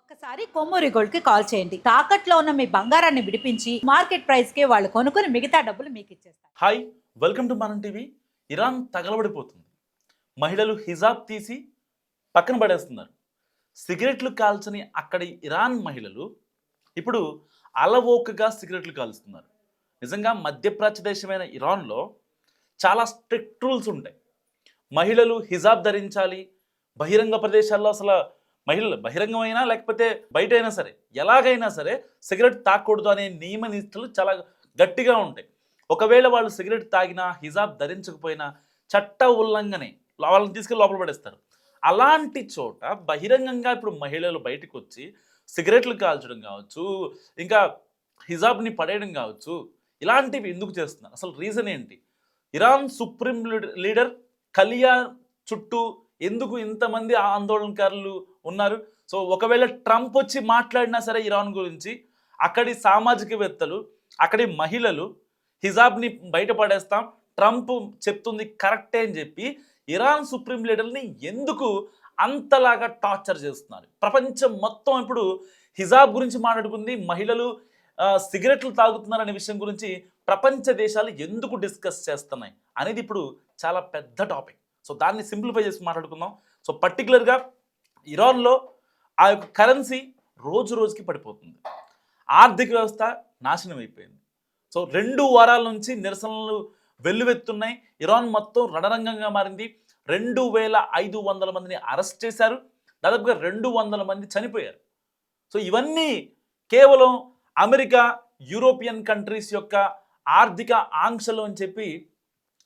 ఒక్కసారి కొమ్మూరి గోల్డ్కి కాల్ చేయండి. తాకట్లో ఉన్న మీ బంగారాన్ని విడిపించి మార్కెట్ ప్రైస్కి వాళ్ళు కొనుక్కుని మిగతా డబ్బులు మీకు ఇచ్చేస్తారు. హాయ్ వెల్కమ్ టు మనం టీవీ. ఇరాన్ తగలబడిపోతుంది. మహిళలు హిజాబ్ తీసి పక్కన పడేస్తున్నారు. సిగరెట్లు కాల్చని అక్కడి ఇరాన్ మహిళలు ఇప్పుడు అలవోకగా సిగరెట్లు కాలుస్తున్నారు. నిజంగా మధ్యప్రాచ్య దేశమైన ఇరాన్లో చాలా స్ట్రిక్ట్ రూల్స్ ఉంటాయి. మహిళలు హిజాబ్ ధరించాలి. బహిరంగ ప్రదేశాల్లో అసలు మహిళలు బహిరంగమైనా లేకపోతే బయట అయినా సరే ఎలాగైనా సరే సిగరెట్ తాకూడదు అనే నియమ నిష్ఠలు చాలా గట్టిగా ఉంటాయి. ఒకవేళ వాళ్ళు సిగరెట్ తాగినా హిజాబ్ ధరించకపోయినా చట్ట ఉల్లంఘనే వాళ్ళని తీసుకెళ్ళి లోపల పడేస్తారు. అలాంటి చోట బహిరంగంగా ఇప్పుడు మహిళలు బయటకు వచ్చి సిగరెట్లు కాల్చడం కావచ్చు ఇంకా హిజాబ్ని పడేయడం కావచ్చు ఇలాంటివి ఎందుకు చేస్తున్నారు? అసలు రీజన్ ఏంటి? ఇరాన్ సుప్రీం లీడర్- లీడర్ కలియా చుట్టూ ఎందుకు ఇంతమంది ఆందోళనకారులు ఉన్నారు. సో ఒకవేళ ట్రంప్ వచ్చి మాట్లాడినా సరే ఇరాన్ గురించి అక్కడి సామాజికవేత్తలు అక్కడి మహిళలు హిజాబ్ని బయటపడేస్తాం ట్రంప్ చెప్తుంది కరెక్టే అని చెప్పి ఇరాన్ సుప్రీం లీడర్ని ఎందుకు అంతలాగా టార్చర్ చేస్తున్నారు? ప్రపంచం మొత్తం ఇప్పుడు హిజాబ్ గురించి మాట్లాడుకుంది మహిళలు సిగరెట్లు తాగుతున్నారు అనే విషయం గురించి ప్రపంచ దేశాలు ఎందుకు డిస్కస్ చేస్తున్నాయి అనేది ఇప్పుడు చాలా పెద్ద టాపిక్. సో దాన్ని సింప్లిఫై చేసి మాట్లాడుకుందాం. సో పర్టికులర్గా ఇరాన్లో ఆ యొక్క కరెన్సీ రోజు రోజుకి పడిపోతుంది. ఆర్థిక వ్యవస్థ నాశనం అయిపోయింది. సో రెండు వారాల నుంచి నిరసనలు వెల్లువెత్తున్నాయి. ఇరాన్ మొత్తం రణరంగంగా మారింది. రెండు వేల ఐదు వందల మందిని అరెస్ట్ చేశారు. దాదాపుగా రెండు వందల మంది చనిపోయారు. సో ఇవన్నీ కేవలం అమెరికా యూరోపియన్ కంట్రీస్ యొక్క ఆర్థిక ఆంక్షలు అని చెప్పి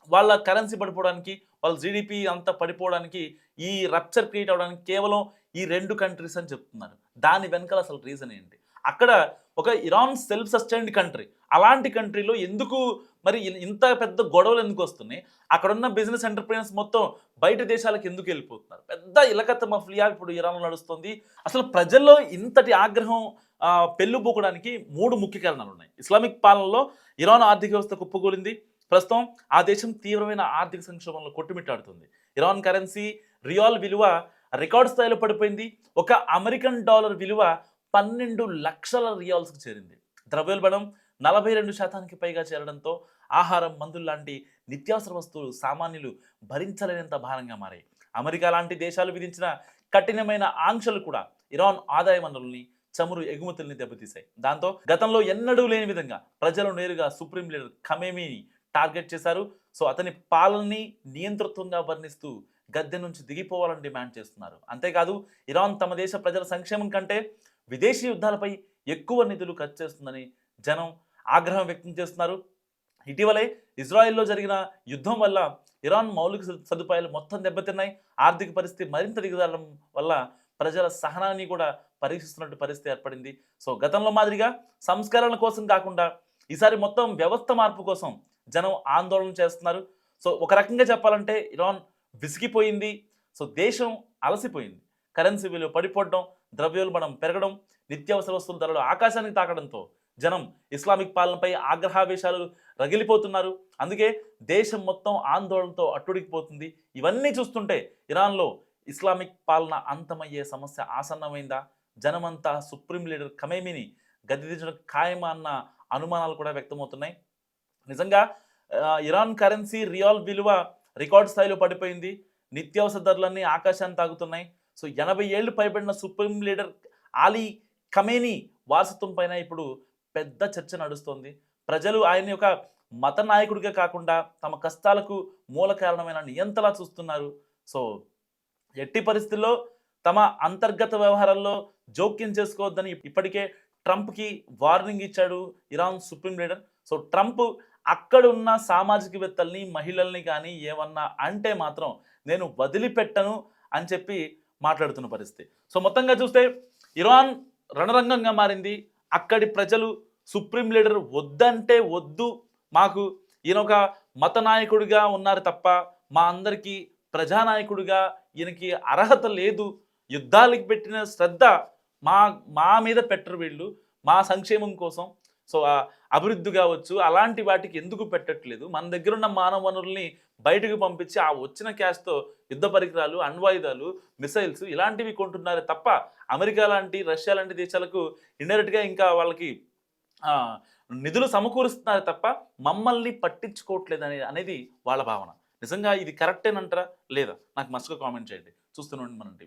వాళ్ళ కరెన్సీ పడిపోవడానికి వాళ్ళ జీడిపి అంతా పడిపోవడానికి ఈ రప్చర్ క్రియేట్ అవ్వడానికి కేవలం ఈ రెండు కంట్రీస్ అని చెప్తున్నారు. దాని వెనకాల అసలు రీజన్ ఏంటి? అక్కడ ఒక ఇరాన్ సెల్ఫ్ సస్టైన్డ్ కంట్రీ అలాంటి కంట్రీలో ఎందుకు మరి ఇంత పెద్ద గొడవలు ఎందుకు వస్తున్నాయి? అక్కడున్న బిజినెస్ ఎంటర్ప్రీనర్స్ మొత్తం బయట దేశాలకు ఎందుకు వెళ్ళిపోతున్నారు? పెద్ద ఇలకత్త మఫ్లియా ఇప్పుడు ఇరాన్లో నడుస్తుంది. అసలు ప్రజల్లో ఇంతటి ఆగ్రహం పెళ్ళిపోకడానికి మూడు ముఖ్య కారణాలు ఉన్నాయి. ఇస్లామిక్ పాలనలో ఇరాన్ ఆర్థిక వ్యవస్థ కుప్పకూలింది. ప్రస్తుతం ఆ దేశం తీవ్రమైన ఆర్థిక సంక్షోభంలో కొట్టుమిట్టాడుతుంది. ఇరాన్ కరెన్సీ రియాల్ విలువ రికార్డ్ స్థాయిలో పడిపోయింది. ఒక అమెరికన్ డాలర్ విలువ పన్నెండు లక్షల రియాల్స్కి చేరింది. ద్రవ్యోల్బణం నలభై రెండు శాతానికి పైగా చేరడంతో ఆహారం మందులు లాంటి నిత్యావసర వస్తువులు సామాన్యులు భరించలేనంత భారంగా మారాయి. అమెరికా లాంటి దేశాలు విధించిన కఠినమైన ఆంక్షలు కూడా ఇరాన్ ఆదాయ వనరుల్ని చమురు ఎగుమతుల్ని దెబ్బతీశాయి. దాంతో గతంలో ఎన్నడూ లేని విధంగా ప్రజలు నేరుగా సుప్రీం లీడర్ ఖమేమీని టార్గెట్ చేశారు. సో అతని పాలనని నియంతృత్వంగా వర్ణిస్తూ గద్దె నుంచి దిగిపోవాలని డిమాండ్ చేస్తున్నారు. అంతేకాదు ఇరాన్ తమ దేశ ప్రజల సంక్షేమం కంటే విదేశీ యుద్ధాలపై ఎక్కువ నిధులు ఖర్చు చేస్తుందని జనం ఆగ్రహం వ్యక్తం చేస్తున్నారు. ఇటీవలే ఇజ్రాయెల్లో జరిగిన యుద్ధం వల్ల ఇరాన్ మౌలిక సదుపాయాలు మొత్తం దెబ్బతిన్నాయి. ఆర్థిక పరిస్థితి మరింత దిగజారడం వల్ల ప్రజల సహనాన్ని కూడా పరీక్షిస్తున్నట్టు పరిస్థితి ఏర్పడింది. సో గతంలో మాదిరిగా సంస్కరణ కోసం కాకుండా ఈసారి మొత్తం వ్యవస్థ మార్పు కోసం జనం ఆందోళన చేస్తున్నారు. సో ఒక రకంగా చెప్పాలంటే ఇరాన్ విసిగిపోయింది. సో దేశం అలసిపోయింది. కరెన్సీ విలువ పడిపోవడం ద్రవ్యోల్బణం పెరగడం నిత్యావసర వస్తువుల ధరలు ఆకాశానికి తాకడంతో జనం ఇస్లామిక్ పాలనపై ఆగ్రహావేశాలు రగిలిపోతున్నారు. అందుకే దేశం మొత్తం ఆందోళనతో అట్టుడికిపోతుంది. ఇవన్నీ చూస్తుంటే ఇరాన్లో ఇస్లామిక్ పాలన అంతమయ్యే సమస్య ఆసన్నమైందా? జనమంతా సుప్రీం లీడర్ ఖమేమిని గదిదించడం ఖాయమా అన్న అనుమానాలు కూడా వ్యక్తమవుతున్నాయి. నిజంగా ఇరాన్ కరెన్సీ రియాల్ విలువ రికార్డ్ స్థాయిలో పడిపోయింది. నిత్యావసర ధరలన్నీ ఆకాశాన్ని తాగుతున్నాయి సో ఎనభై ఏళ్ళు పైబడిన సుప్రీం లీడర్ ఆలీ కమేనీ వారసత్వం పైన ఇప్పుడు పెద్ద చర్చ నడుస్తోంది. ప్రజలు ఆయన్ని ఒక మత నాయకుడిగా కాకుండా తమ కష్టాలకు మూల కారణమైన నియంతలా చూస్తున్నారు. సో ఎట్టి పరిస్థితుల్లో తమ అంతర్గత వ్యవహారాల్లో జోక్యం చేసుకోవద్దని ఇప్పటికే ట్రంప్కి వార్నింగ్ ఇచ్చాడు Iran supreme leader. So Trump అక్కడున్న సామాజికవేత్తల్ని మహిళల్ని కానీ ఏమన్నా అంటే మాత్రం నేను వదిలిపెట్టను అని చెప్పి మాట్లాడుతున్న పరిస్థితి. సో మొత్తంగా చూస్తే ఇరాన్ రణరంగంగా మారింది. అక్కడి ప్రజలు సుప్రీం లీడర్ వద్దంటే వద్దు. మాకు ఈయన ఒక మత నాయకుడిగా ఉన్నారు తప్ప మా అందరికీ ప్రజానాయకుడిగా ఈయనకి అర్హత లేదు. యుద్ధాలకు పెట్టిన శ్రద్ధ మా మా మీద పెట్టరు వీళ్ళు. మా సంక్షేమం కోసం సో అభివృద్ధి కావచ్చు అలాంటి వాటికి ఎందుకు పెట్టట్లేదు? మన దగ్గర ఉన్న మానవ వనరుల్ని బయటకు పంపించి ఆ వచ్చిన క్యాష్తో యుద్ధ పరికరాలు అణ్వాయుధాలు మిసైల్స్ ఇలాంటివి కొంటున్నారే తప్ప అమెరికా లాంటి రష్యా లాంటి దేశాలకు ఇండైరెక్ట్గా ఇంకా వాళ్ళకి నిధులు సమకూరుస్తున్నారు తప్ప మమ్మల్ని పట్టించుకోవట్లేదు అనేది వాళ్ళ భావన. నిజంగా ఇది కరెక్టేనంటారా? లేదా? నాకు మస్తుగా కామెంట్ చేయండి. చూస్తున్నాండి మనం